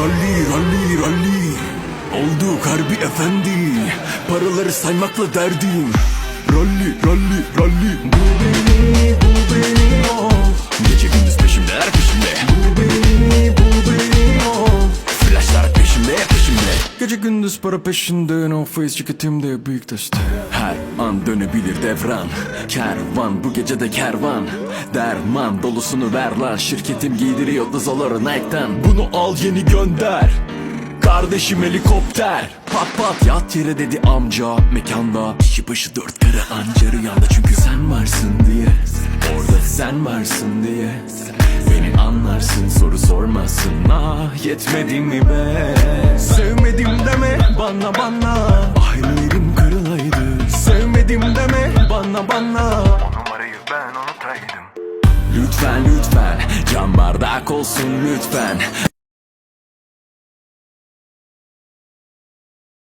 Ralli ralli ralli Olduk harbi efendi. Paraları saymakla derdim. Ralli ralli ralli Bu beni Gece gündüz para peşinde No face ceketimde büyük test. Her an dönebilir devran. Kervan bu gece de kervan. Derman dolusunu ver lan Şirketim giydiriyor dızaları Nike'den. Bunu al yeni gönder. Kardeşim helikopter. Pat pat yat yere dedi amca. Mekanda kişi başı dört kere anca rüyanda. Çünkü sen varsın diye Orada sen varsın diye. Beni anlarsın soru sormasın Ah yetmedi mi be bana bana. Hayallerim kırılaydı. Sevmedim deme bana bana. Numarayı ben unutaydım. Lütfen lütfen. Cam bardak olsun lütfen